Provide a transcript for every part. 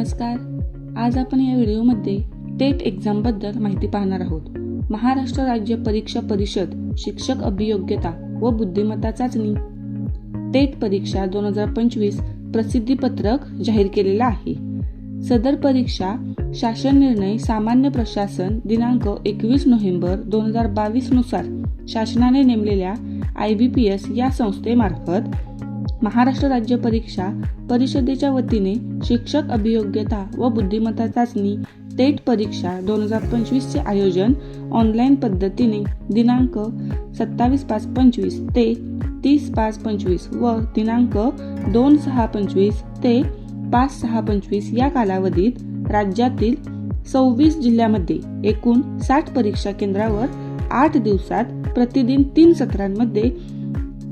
नमस्कार. आज आपण या व्हिडिओमध्ये टेट एक्झामबद्दल माहिती पाहणार आहोत. महाराष्ट्र राज्य परीक्षा परिषद शिक्षक अभियोग्यता व बुद्धिमत्ता चाचणी. टेट परीक्षा दोन हजार पंचवीस प्रसिद्धीपत्रक जाहीर केलेलं आहे. सदर परीक्षा शासन निर्णय सामान्य प्रशासन दिनांक एकवीस नोव्हेंबर दोन हजार बावीसनुसार शासनाने नेमलेल्या आय बी पी एस या संस्थेमार्फत महाराष्ट्र राज्य परीक्षा परिषदेच्या वतीने शिक्षक अभियोग्यता व बुद्धिमत्ता चाचणी टेट परीक्षा दोन हजार पंचवीसचे आयोजन ऑनलाईन पद्धतीने दिनांक सत्तावीस पाच पंचवीस ते तीस पाच पंचवीस व दिनांक दोन सहा पंचवीस ते पाच सहा पंचवीस या कालावधीत राज्यातील सव्वीस जिल्ह्यामध्ये एकूण साठ परीक्षा केंद्रावर आठ दिवसात प्रतिदिन तीन सत्रांमध्ये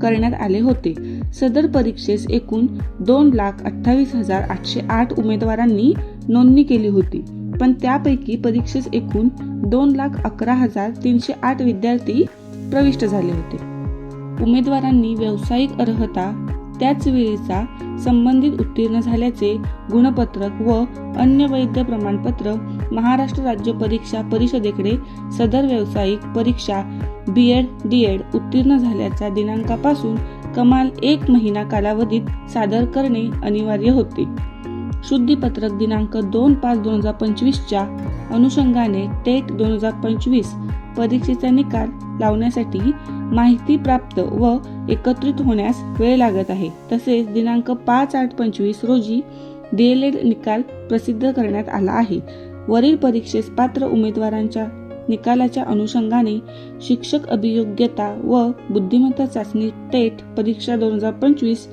करण्यात आले होते. सदर परीक्षेस एकूण दोन लाख अठ्ठावीस हजार आठशे आठ उमेदवारांनी नोंदणी केली होती. पण त्यापैकी परीक्षेस एकूण दोन लाख अकरा हजार तीनशे आठ विद्यार्थी प्रविष्ट झाले होते. उमेदवारांनी व्यावसायिक अर्हता त्याच वेळीचा संबंधित उत्तीर्ण झाल्याचे गुणपत्रक व अन्य वैध प्रमाणपत्र महाराष्ट्र राज्य परीक्षा परिषदेकडे सदर व्यावसायिक परीक्षा बी एड डी एड उत्तीर्ण झाल्याच्या दिनांकापासून कमाल एक महिना कालावधीत सादर करणे अनिवार्य होते. शुद्धीपत्रक दिनांक दोन पाच दोन हजार पंचवीसच्या अनुषंगाने टेट दोन हजार पंचवीस परीक्षेचा निकाल लावण्यासाठी माहिती प्राप्त व एकत्रित होण्यास वेळ लागत आहे. तसेच दिनांक पाच आठ पंचवीस रोजी डी एल एड निकाल प्रसिद्ध करण्यात आला आहे. वरील परीक्षेस पात्र उमेदवारांच्या निकालाच्या अनुषंगाने शिक्षक अभियोग्यता व बुद्धिमत्ता चाचणी टेट परीक्षा दोन हजार पंचवीस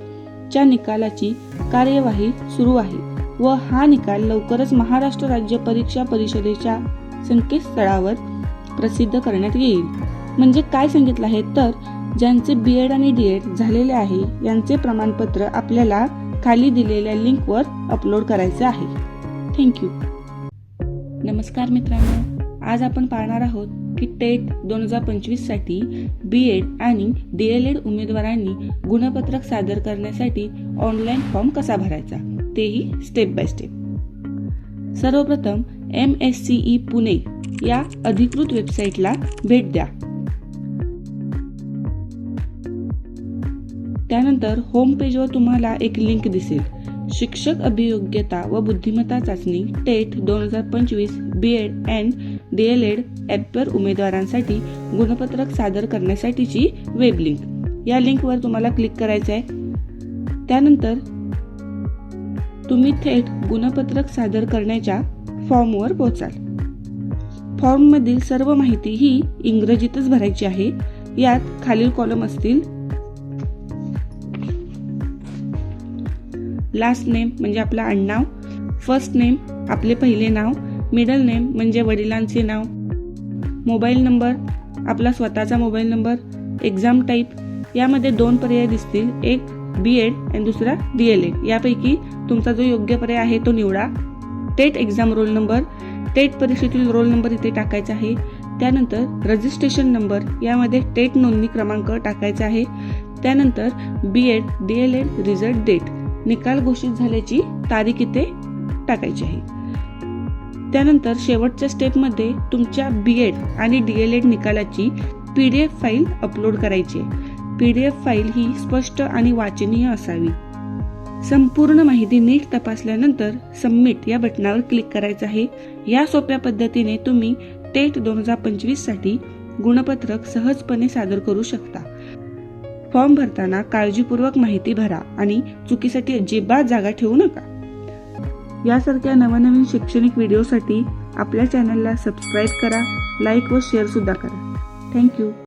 च्या निकालाची कार्यवाही सुरू आहे व हा निकाल लवकरच महाराष्ट्र राज्य परीक्षा परिषदेच्या संकेतस्थळावर प्रसिद्ध करण्यात येईल. म्हणजे काय सांगितलं आहे? तर ज्यांचे बी एड आणि डी एड झालेले आहे यांचे प्रमाणपत्र आपल्याला खाली दिलेल्या लिंकवर अपलोड करायचे आहे. थँक्यू. नमस्कार मित्रांनो. आज आपण पाहणार आहोत की टेट दोन हजार पंचवीससाठी बी एड आणि डी एल एड उमेदवारांनी गुणपत्रक सादर करण्यासाठी ऑनलाईन फॉर्म कसा भरायचा? तेही स्टेप बाय स्टेप सर्वप्रथम M S C E Pune या अधिकृत वेबसाईटला भेट द्या. त्यानंतर होम पेजवर तुम्हाला एक लिंक दिसेल. शिक्षक अभियोग्यता व बुद्धिमत्ता चाचणी टेट दोन हजार पंचवीस B Ed and D El Ed ॲपवर उमेदवारांसाठी गुणपत्रक सादर करण्यासाठीची वेब लिंक. या लिंकवर तुम्हाला क्लिक करायचं आहे. त्यानंतर तुम्ही थेट गुणपत्रक सादर करण्याच्या फॉर्मवर पोहोचाल. फॉर्ममधील सर्व माहिती ही इंग्रजीतच भरायची आहे. यात खालील कॉलम असतील लास्ट नेम म्हणजे आपलं आडनाव फर्स्ट नेम आपले पहिले नाव मिडल नेम म्हणजे वडिलांचे नाव मोबाईल नंबर आपला स्वतःचा मोबाईल नंबर एक्झाम टाईप यामध्ये दोन पर्याय दिसतील एक बी एड आणि दुसरा डी एल एड यापैकी तुमचा जो योग्य पर्याय आहे तो निवडा. TET exam roll number TET परीक्षेतील रोल नंबर इथे टाकायचा आहे. त्यानंतर रजिस्ट्रेशन नंबर यामध्ये टेट नोंदणी क्रमांक टाकायचा आहे. त्यानंतर B Ed D El Ed result date निकाल घोषित झाल्याची तारीख इथे टाकायची आहे. त्यानंतर शेवटच्या स्टेपमध्ये तुमच्या बी एड आणि डी एल एड निकालाची P D F file upload करायची पी डी एफ फाईल ही स्पष्ट आणि वाचनीय असावी. संपूर्ण माहिती नीट तपासल्यानंतर सबमिट या बटनावर क्लिक करायचं आहे. या सोप्या पद्धतीने तुम्ही टेट दोन हजार पंचवीससाठी गुणपत्रक सहजपणे सादर करू शकता. फॉर्म भरताना काळजीपूर्वक माहिती भरा आणि चुकीसाठी अजिबात जागा ठेवू नका. यासारख्या नवनवीन शैक्षणिक व्हिडिओसाठी आपल्या चॅनलला सबस्क्राईब करा लाईक व शेअर सुद्धा करा. थँक्यू